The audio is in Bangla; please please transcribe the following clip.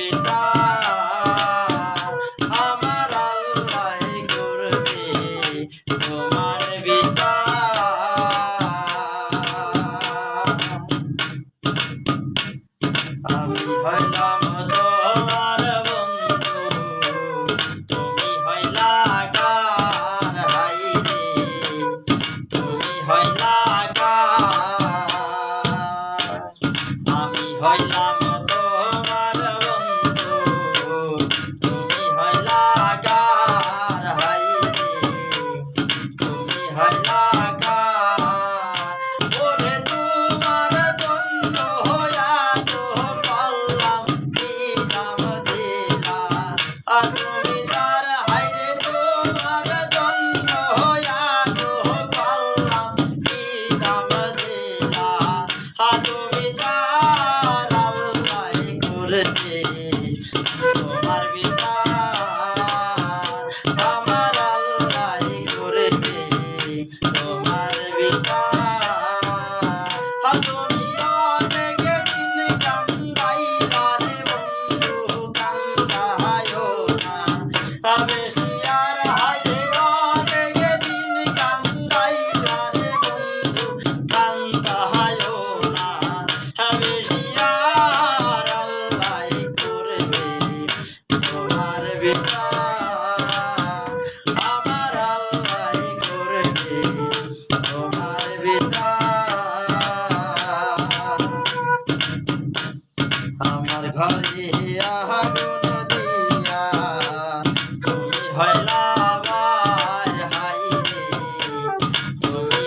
বিচার তোমার বিচার আমার আল্লাহ করে তোমার বিচার